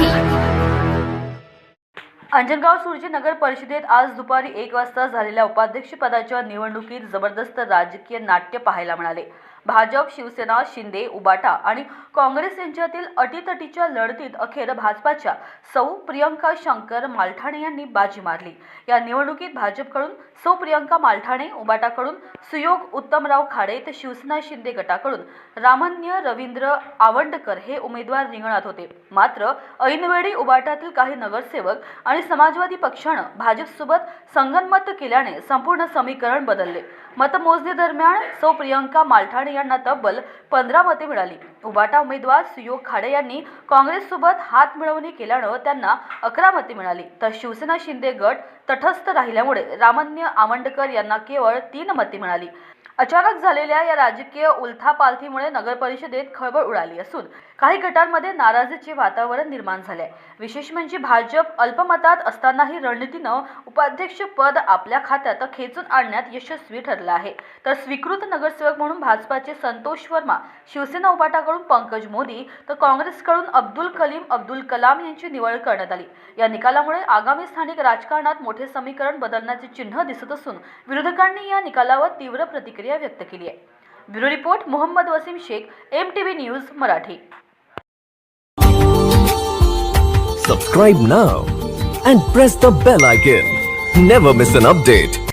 नाही अंजनगाव सुरजी नगर परिषदेत आज दुपारी एक वाजता झालेल्या उपाध्यक्षपदाच्या निवडणुकीत जबरदस्त राजकीय नाट्य पाहायला मिळाले. भाजप शिवसेना शिंदे उबाटा आणि काँग्रेस यांच्यातील अटीतटीच्या लढतीत अखेर भाजपाच्या सौ प्रियंका शंकर मालठाणे यांनी बाजी मारली. या निवडणुकीत भाजपकडून सौ प्रियंका मालठाणे उबाटाकडून सुयोग उत्तमराव खाडे तर शिवसेना शिंदे गटाकडून रामन्य रवींद्र आवंडकर हे उमेदवार रिंगणात होते. मात्र ऐनवेळी उबाटातील काही नगरसेवक आणि समाजवादी पक्षानं भाजपसोबत संगनमत केल्याने संपूर्ण समीकरण बदलले. मतमोजणीदरम्यान सौ प्रियंका मालठाणे यांना तब्बल पंधरा मते मिळाली. उबाटा उमेदवार सुयोग खाडे यांनी काँग्रेससोबत हात मिळवणी केल्यानं त्यांना अकरा मते मिळाली. तर शिवसेना शिंदे गट तटस्थ राहिल्यामुळे रामन्य आवंडकर यांना केवळ तीन मते मिळाली. अचानक झालेल्या या राजकीय उलथापालथीमुळे नगर परिषदेत खळबळ उडाली असून काही गटांमध्ये नाराजीचे वातावरण निर्माण झाले. विशेष म्हणजे भाजप अल्पमतात असतानाही रणनीतीनं उपाध्यक्ष पद आपल्या खात्यात खेचून आणण्यात यशस्वी ठरलं आहे. तर स्वीकृत नगरसेवक म्हणून भाजपाचे संतोष वर्मा शिवसेना उपाटाकडून पंकज मोदी तर काँग्रेसकडून अब्दुल कलीम अब्दुल कलाम यांची निवड करण्यात आली. या निकालामुळे आगामी स्थानिक राजकारणात मोठ्या मोठे समीकरण बदलण्याचे चिन्ह दिसत असून विरोधकांनी या निकालावर तीव्र प्रतिक्रिया व्यक्त केली आहे. Bureau report Mohammad Wasim Shaikh M T V news Marathi. Subscribe now and press the bell icon never miss an update